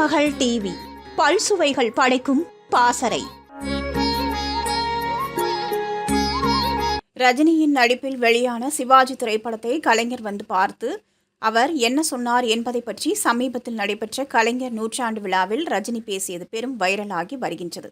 மகள் டிவி. பல்சுவைகள் படைக்கும் பாசறை. ரஜினியின் நடிப்பில் வெளியான சிவாஜி திரைப்படத்தை கலைஞர் வந்து பார்த்து அவர் என்ன சொன்னார் என்பதை பற்றி சமீபத்தில் நடைபெற்ற கலைஞர் நூற்றாண்டு விழாவில் ரஜினி பேசியது பெரும் வைரலாகி வருகின்றது.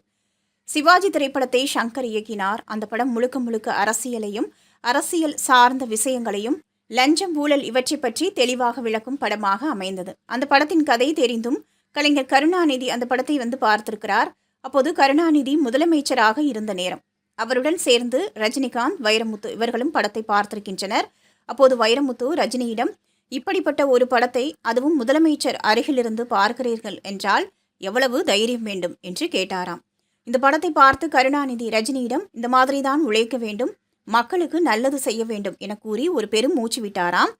சிவாஜி திரைப்படத்தை சங்கர் இயக்கினார். அந்த படம் முழுக்க முழுக்க அரசியலையும் அரசியல் சார்ந்த விஷயங்களையும் லஞ்சம் ஊழல் இவற்றை பற்றி தெளிவாக விளக்கும் படமாக அமைந்தது. அந்த படத்தின் கதை தெரிந்தும் கலைஞர் கருணாநிதி அந்த படத்தை வந்து பார்த்திருக்கிறார். அப்போது கருணாநிதி முதலமைச்சராக இருந்த நேரம். அவருடன் சேர்ந்து ரஜினிகாந்த் வைரமுத்து இவர்களும் படத்தை பார்த்திருக்கின்றனர். அப்போது வைரமுத்து ரஜினியிடம் இப்படிப்பட்ட ஒரு படத்தை அதுவும் முதலமைச்சர் அருகிலிருந்து பார்க்கிறீர்கள் என்றால் எவ்வளவு தைரியம் வேண்டும்? என்று கேட்டாராம். இந்த படத்தை பார்த்து கருணாநிதி ரஜினியிடம் இந்த மாதிரி தான் உழைக்க வேண்டும். மக்களுக்கு நல்லது செய்ய வேண்டும் என கூறி ஒரு பெரும் மூச்சு விட்டாராம்.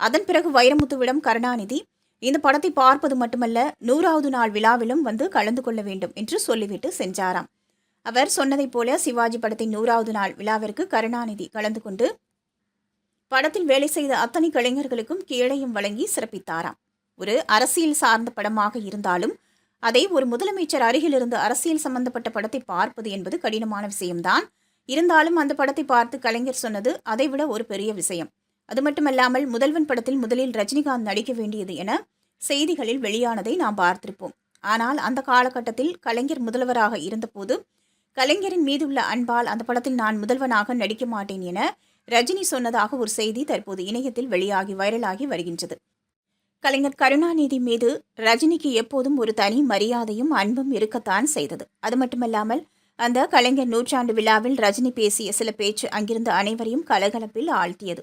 அதன் பிறகு வைரமுத்துவிடம் கருணாநிதி இந்த படத்தை பார்ப்பது மட்டுமல்ல நூறாவது நாள் விழாவிலும் வந்து கலந்து கொள்ள வேண்டும் என்று சொல்லிவிட்டு சென்றாராம். அவர் சொன்னதைப் போல சிவாஜி படத்தின் நூறாவது நாள் விழாவிற்கு கருணாநிதி கலந்து கொண்டு படத்தில் வேலை செய்த அத்தனை கலைஞர்களுக்கும் கீழையும் வழங்கி சிறப்பித்தாராம். ஒரு அரசியல் சார்ந்த படமாக இருந்தாலும் அதை ஒரு முதலமைச்சர் அருகிலிருந்து அரசியல் சம்பந்தப்பட்ட படத்தை பார்ப்பது என்பது கடினமான விஷயம்தான். இருந்தாலும் அந்த படத்தை பார்த்து கலைஞர் சொன்னது அதைவிட ஒரு பெரிய விஷயம். அது மட்டுமல்லாமல் முதல்வன் படத்தில் முதலில் ரஜினிகாந்த் நடிக்க வேண்டியது என செய்திகளில் வெளியானதை நாம் பார்த்திருப்போம். ஆனால் அந்த காலகட்டத்தில் கலைஞர் முதல்வராக இருந்தபோது கலைஞரின் மீதுள்ள அன்பால் அந்த படத்தில் நான் முதல்வனாக நடிக்க மாட்டேன் என ரஜினி சொன்னதாக ஒரு செய்தி தற்போது இணையத்தில் வெளியாகி வைரலாகி வருகின்றது. கலைஞர் கருணாநிதி மீது ரஜினிக்கு எப்போதும் ஒரு தனி மரியாதையும் அன்பும் இருக்கத்தான் செய்தது. அது மட்டுமல்லாமல் அந்த கலைஞர் நூற்றாண்டு விழாவில் ரஜினி பேசிய சில பேச்சு அங்கிருந்த அனைவரையும் கலகலப்பில் ஆழ்த்தியது.